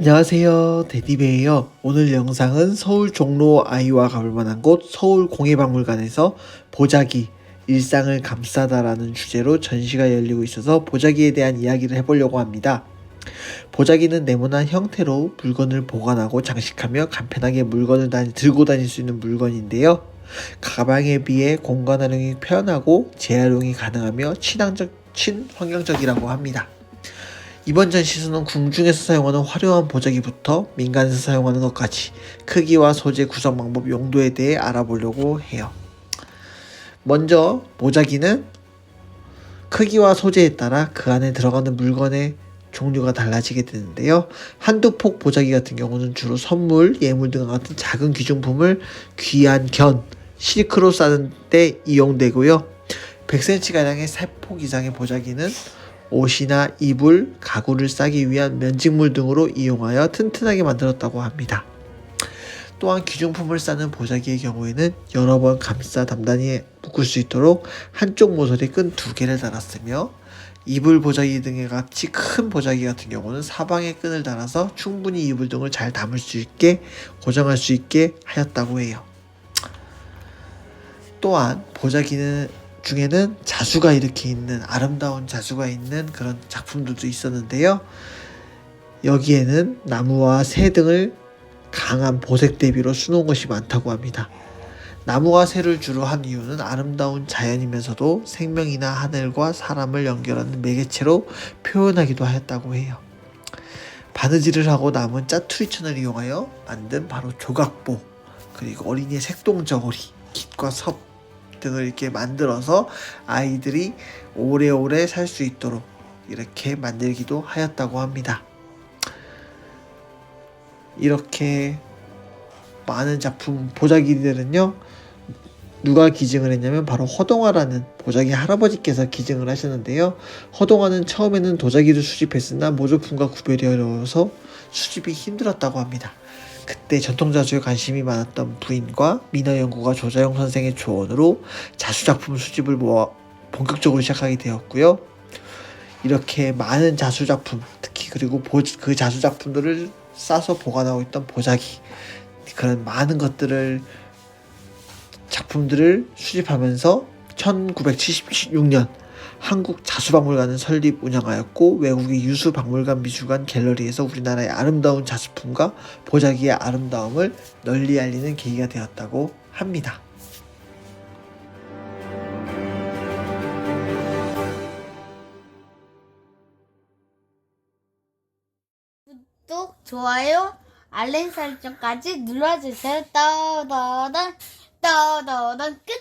안녕하세요. 데디베이요. 오늘 영상은 서울 종로 아이와 가볼 만한 곳 서울 공예박물관에서 보자기 일상을 감싸다라는 주제로 전시가 열리고 있어서 보자기에 대한 이야기를 해보려고 합니다. 보자기는 네모난 형태로 물건을 보관하고 장식하며 간편하게 물건을 다니, 들고 다닐 수 있는 물건인데요. 가방에 비해 공간 활용이 편하고 재활용이 가능하며 친환적, 친환경적이라고 합니다 이번 전시에서는 궁중에서 사용하는 화려한 보자기부터 민간에서 사용하는 것까지 크기와 소재 구성 방법 용도에 대해 알아보려고 해요. 먼저 보자기는 크기와 소재에 따라 그 안에 들어가는 물건의 종류가 달라지게 되는데요. 한두 폭 보자기 같은 경우는 주로 선물, 예물 등 같은 작은 귀중품을 귀한 견, 실크로 싸는 때 이용되고요. 100cm가량의 3폭 이상의 보자기는 옷이나 이불, 가구를 싸기 위한 면직물 등으로 이용하여 튼튼하게 만들었다고 합니다. 또한 귀중품을 싸는 보자기의 경우에는 여러 번 감싸 단단히 묶을 수 있도록 한쪽 모서리 끈 두 개를 달았으며 이불 보자기 등의 같이 큰 보자기 같은 경우는 사방에 끈을 달아서 충분히 이불 등을 잘 담을 수 있게 고정할 수 있게 하였다고 해요. 또한 보자기는 중에는 자수가 이렇게 있는 아름다운 자수가 있는 그런 작품들도 있었는데요. 여기에는 나무와 새 등을 강한 보색 대비로 수놓은 것이 많다고 합니다. 나무와 새를 주로 한 이유는 아름다운 자연이면서도 생명이나 하늘과 사람을 연결하는 매개체로 표현하기도 하였다고 해요. 바느질을 하고 남은 짜투리천을 이용하여 만든 바로 조각보 그리고 어린이의 색동저고리 깃과 섭 등을 이렇게 만들어서 아이들이 오래오래 살 수 있도록 이렇게 만들기도 하였다고 합니다. 이렇게 많은 작품 보자기들은요 누가 기증을 했냐면 바로 허동화라는 보자기 할아버지께서 기증을 하셨는데요 허동화는 처음에는 도자기를 수집했으나 모조품과 구별이 어려워서 수집이 힘들었다고 합니다 그때 전통자수에 관심이 많았던 부인과 민화연구가 조자영 선생의 조언으로 자수작품 수집을 모아 본격적으로 시작하게 되었고요. 이렇게 많은 자수작품 특히 그리고 보, 그 자수작품들을 싸서 보관하고 있던 보자기 그런 많은 것들을 작품들을 수집하면서 1976년 한국 자수박물관을 설립 운영하였고 외국의 유수 박물관 미술관 갤러리에서 우리나라의 아름다운 자수품과 보자기의 아름다움을 널리 알리는 계기가 되었다고 합니다. 구독, 좋아요, 알림 설정까지 눌러주세요. 떠더던, 떠더던 끝!